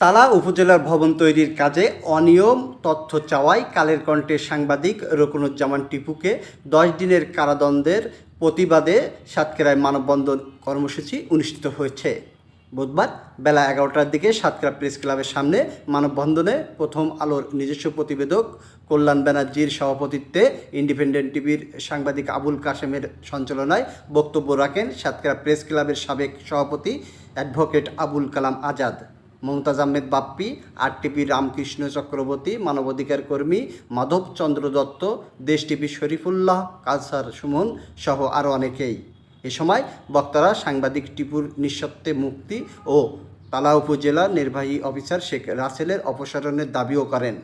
তালা উপজেলার ভবন তৈরির কাজে অনিয়ম তথ্য চাওয়ায় কালের কণ্ঠের সাংবাদিক রকুনুজ্জামান টিপুকে দশ দিনের কারাদণ্ডের প্রতিবাদে সাতক্ষীরায় মানববন্ধন কর্মসূচি অনুষ্ঠিত হয়েছে। বুধবার বেলা এগারোটার দিকে সাতক্ষীরা প্রেস ক্লাবের সামনে মানববন্ধনে প্রথম আলোর নিজস্ব প্রতিবেদক কল্যাণ ব্যানার্জির সভাপতিত্বে ইন্ডিপেন্ডেন্ট টিভির সাংবাদিক আবুল কাশেমের সঞ্চালনায় বক্তব্য রাখেন সাতক্ষীরা প্রেস ক্লাবের সাবেক সভাপতি অ্যাডভোকেট আবুল কালাম আজাদ। মমতাজ আহমেদ বাপ্পি, আরটিপি রামকৃষ্ণ চক্রবর্তী, মানবাধিকার কর্মী মাধব চন্দ্র দত্ত, দেশ টিভি শরীফুল্লাহ, কালসার সুমন সহ আরও অনেকেই। এ সময় বক্তারা সাংবাদিক টিপুর নিঃসত্ত্বে মুক্তি ও তালা উপজেলা নির্বাহী অফিসার শেখ রাসেলের অপসারণের দাবিও করেন।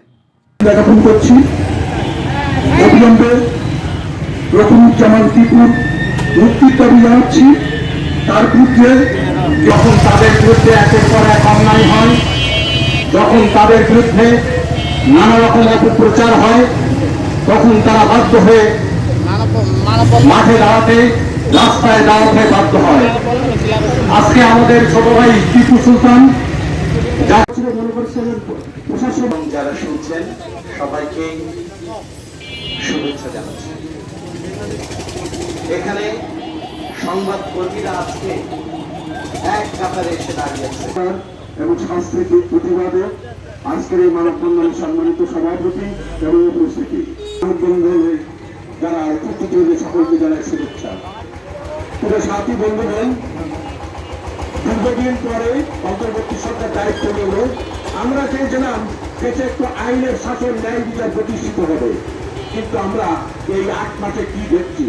তার বিরুদ্ধে যখন তাদের বিরুদ্ধে একের পর এক অন্যায় হয়, যখন তাদের বিরুদ্ধে নানা রকম অপপ্রচার হয়, তখন তারা বাধ্য হয়ে মাঠে দাঁড়াতে রাস্তায় দাঁড়াতে বাধ্য হয়। আজকে আমাদের ছোট ভাই টিপু সুলতান যা ছিল মনে করছেন প্রশাসন যারা শুনছেন সবাইকে শুভেচ্ছা জানাচ্ছি। এখানে সংবাদ কর্মীরা আজকে এক কাতারে এসে দাঁড়িয়েছে এবং সাংস্কৃতিক প্রতিবাদে আজকের এই মানববন্ধনের সম্মানিত সভাপতি এবং উপস্থিতি। মানববন্ধনে যারা উপস্থিত সকলকে জানাই শুভেচ্ছা। পুরো সাথী বন্ধুগণ দীর্ঘদিন পরে অন্তর্বর্তী সরকার দায়িত্ব নিল আমরা চেয়েছিলাম দেশে একটু আইনের শাসন ন্যায় বিচার প্রতিষ্ঠিত হবে। কিন্তু আমরা এই আট মাসে কি দেখছি?